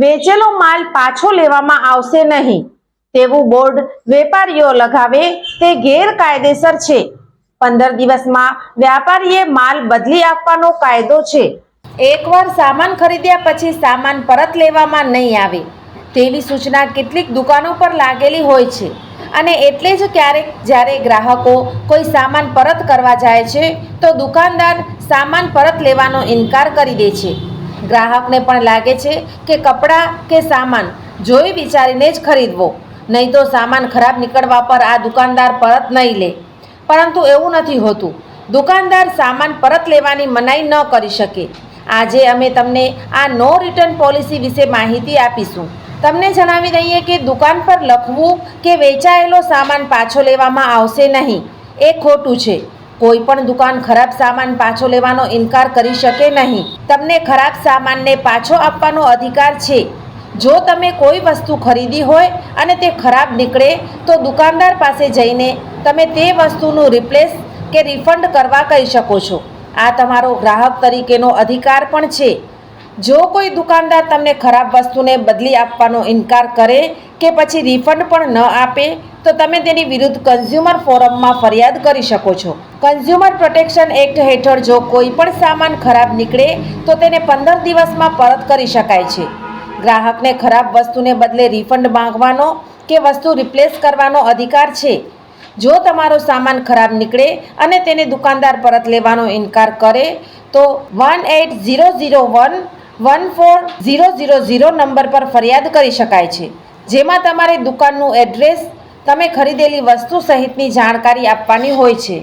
વેચેલો માલ પાછો લેવામાં આવશે નહીં. તેવું બોર્ડ વેપારીઓ લગાવે તે ગેરકાયદેસર છે. પંદર દિવસમાં વ્યાપારીએ માલ બદલી આપવાનો કાયદો છે. એકવાર સામાન ખરીદ્યા પછી સામાન પરત લેવામાં નહીં આવે. તેવી સૂચના કેટલીક દુકાનો પર લાગેલી હોય છે. અને એટલે જ ક્યારેક જ્યારે ગ્રાહકો કોઈ સામાન પરત કરવા જાય છે, તો દુકાનદાર સામાન પરત લેવાનો ઇનકાર કરી દે છે. ગ્રાહકને પણ લાગે છે કે કપડાં કે સામાન જોઈ વિચારીને જ ખરીદવો. નહીં તો સામાન ખરાબ નીકળવા પર આ દુકાનદાર પરત નહીં લે. પરંતુ એવું નથી હોતું. દુકાનદાર સામાન પરત લેવાની મનાઈ ન કરી શકે. આજે અમે તમને આ નો રિટર્ન પોલિસી વિશે માહિતી આપીશું. તમને જણાવી દઈએ કે દુકાન પર લખવું કે વેચાયેલો સામાન પાછો લેવામાં આવશે નહીં. એ ખોટું છે. કોઈ પણ દુકાન ખરાબ સામાન પાછો લેવાનો ઇનકાર કરી શકે નહીં. તમને ખરાબ સામાનને પાછો આપવાનો અધિકાર છે. જો તમે કોઈ વસ્તુ ખરીદી હોય અને તે ખરાબ નીકળે, તો દુકાનદાર પાસે જઈને તમે તે વસ્તુનું રિપ્લેસ કે રિફંડ કરવા કહી શકો છો. આ તમારો ગ્રાહક તરીકેનો અધિકાર પણ છે. જો કોઈ દુકાનદાર તમને ખરાબ વસ્તુને બદલી આપવાનો ઇનકાર કરે કે પછી રિફંડ પણ ન આપે તો તમે તેની વિરુદ્ધ કન્ઝ્યુમર ફોરમમાં ફરિયાદ કરી શકો છો. કન્ઝ્યુમર પ્રોટેક્શન એક્ટ હેઠળ જો કોઈ પણ સામાન ખરાબ નીકળે, તો તેને પંદર દિવસમાં પરત કરી શકાય છે. ગ્રાહકને ખરાબ વસ્તુને બદલે રિફંડ માંગવાનો કે વસ્તુ રિપ્લેસ કરવાનો અધિકાર છે. જો તમારો સામાન ખરાબ નીકળે અને તેને દુકાનદાર પરત લેવાનો ઇનકાર કરે, તો one eight zero zero one one four zero zero zero number પર ફરિયાદ કરી શકાય છે. જેમાં તમારે દુકાનનું એડ્રેસ તમે ખરીદેલી વસ્તુ સહિતની જાણકારી આપવાની હોય છે.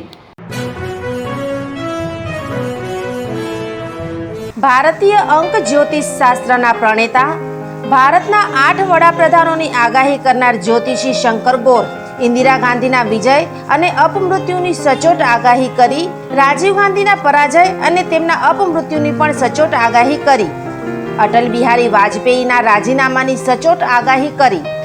ભારતીય અંક જ્યોતિષ શાસ્ત્રના પ્રણેતા, ભારતના આઠ વડાપ્રધાનોની આગાહી કરનાર જ્યોતિષી શંકર ગોર, ઇન્દિરા ગાંધીના વિજય અને અપમૃત્યુની સચોટ આગાહી કરી, રાજીવ ગાંધીના પરાજય અને તેમના અપમૃત્યુની પણ સચોટ આગાહી કરી. અટલ બિહારી વાજપેયીના રાજીનામાની સચોટ આગાહી કરી.